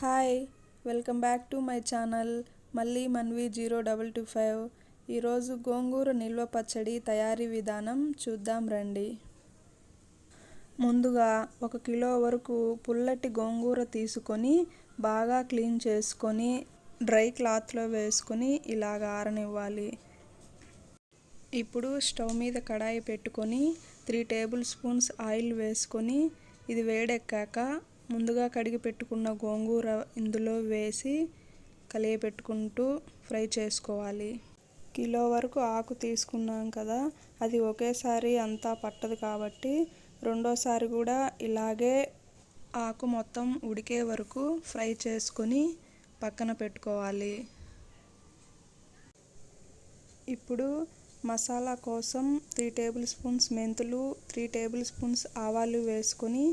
Hi welcome back to my channel మళ్ళీ Manvi zero double two five. ఈరోజు గోంగూర నిల్వ పచ్చడి తయారీ విధానం చూద్దాం రండి. ముందుగా ఒక కిలో వరకు పుల్లటి గోంగూర తీసుకొని బాగా క్లీన్ చేసుకొని డ్రై క్లాత్లో వేసుకొని ఇలాగ ఆరనివ్వాలి. ఇప్పుడు స్టవ్ మీద కడాయి పెట్టుకొని త్రీ టేబుల్ స్పూన్స్ ఆయిల్ వేసుకొని ఇది వేడెక్కాక ముందుగా కడిగి పెట్టుకున్న గోంగూర ఇందులో వేసి కలియపెట్టుకుంటూ ఫ్రై చేసుకోవాలి. కిలో వరకు ఆకు తీసుకున్నాం కదా అది ఒకేసారి అంతా పట్టదు కాబట్టి రెండోసారి కూడా ఇలాగే ఆకు మొత్తం ఉడికే వరకు ఫ్రై చేసుకొని పక్కన పెట్టుకోవాలి. ఇప్పుడు మసాలా కోసం త్రీ టేబుల్ స్పూన్స్ మెంతులు త్రీ టేబుల్ స్పూన్స్ ఆవాలు వేసుకొని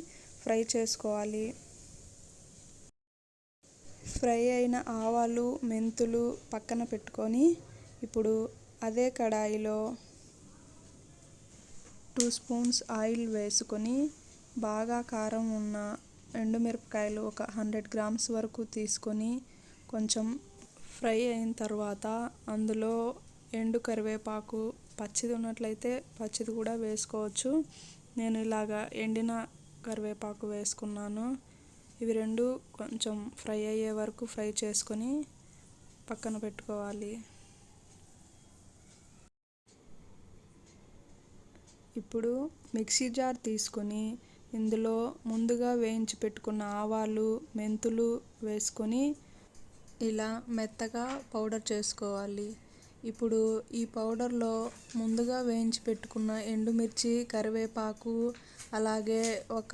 ఫ్రై చేసుకోవాలి. ఫ్రై అయిన ఆవాలు మెంతులు పక్కన పెట్టుకొని ఇప్పుడు అదే కడాయిలో టూ స్పూన్స్ ఆయిల్ వేసుకొని బాగా కారం ఉన్న ఎండుమిరపకాయలు ఒక హండ్రెడ్ గ్రామ్స్ వరకు తీసుకొని కొంచెం ఫ్రై అయిన తర్వాత అందులో ఎండు కరివేపాకు పచ్చిది ఉన్నట్లయితే పచ్చిది కూడా వేసుకోవచ్చు. నేను ఇలాగా ఎండిన కరివేపాకు వేసుకున్నాను. ఇవి రెండు కొంచెం ఫ్రై అయ్యే వరకు ఫ్రై చేసుకొని పక్కన పెట్టుకోవాలి. ఇప్పుడు మిక్సీ జార్ తీసుకొని ఇందులో ముందుగా వేయించి పెట్టుకున్న ఆవాలు మెంతులు వేసుకొని ఇలా మెత్తగా పౌడర్ చేసుకోవాలి. ఇప్పుడు ఈ పౌడర్లో ముందుగా వేయించి పెట్టుకున్న ఎండుమిర్చి కరివేపాకు అలాగే ఒక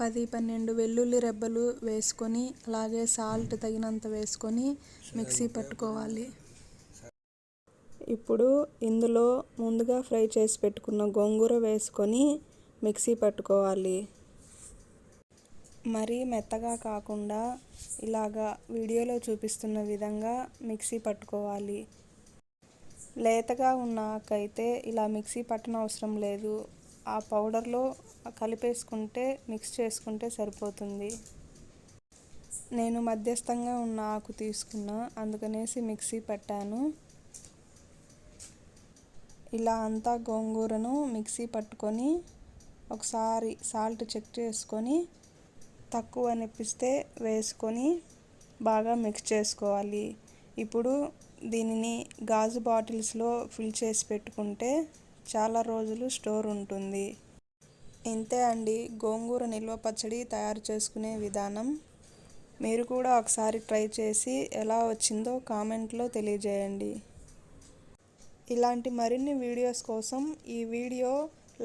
పది పన్నెండు వెల్లుల్లి రెబ్బలు వేసుకొని అలాగే సాల్ట్ తగినంత వేసుకొని మిక్సీ పట్టుకోవాలి. ఇప్పుడు ఇందులో ముందుగా ఫ్రై చేసి పెట్టుకున్న గోంగూర వేసుకొని మిక్సీ పట్టుకోవాలి. మరీ మెత్తగా కాకుండా ఇలాగా వీడియోలో చూపిస్తున్న విధంగా మిక్సీ పట్టుకోవాలి. లేతగా ఉన్న ఆకైతే ఇలా మిక్సీ పట్టన అవసరం లేదు. ఆ పౌడర్లో కలిపేసుకుంటే మిక్స్ చేసుకుంటే సరిపోతుంది. నేను మధ్యస్థంగా ఉన్న ఆకు తీసుకున్నా అందుకనేసి మిక్సీ పట్టాను. ఇలా అంతా గోంగూరను మిక్సీ పట్టుకొని ఒకసారి సాల్ట్ చెక్ చేసుకొని తక్కువ అనిపిస్తే వేసుకొని బాగా మిక్స్ చేసుకోవాలి. ఇప్పుడు దీనిని గాజు బాటిల్స్లో ఫిల్ చేసి పెట్టుకుంటే చాలా రోజులు స్టోర్ ఉంటుంది. ఇంతే అండి. గోంగూర నిల్వ పచ్చడి తయారు చేసుకునే విధానం. మీరు కూడా ఒకసారి ట్రై చేసి ఎలా వచ్చిందో కామెంట్లో తెలియజేయండి. ఇలాంటి మరిన్ని వీడియోస్ కోసం ఈ వీడియో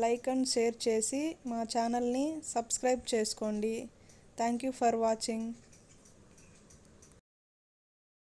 లైక్ అండ్ షేర్ చేసి మా ఛానల్ని సబ్స్క్రైబ్ చేసుకోండి. Thank you for watching.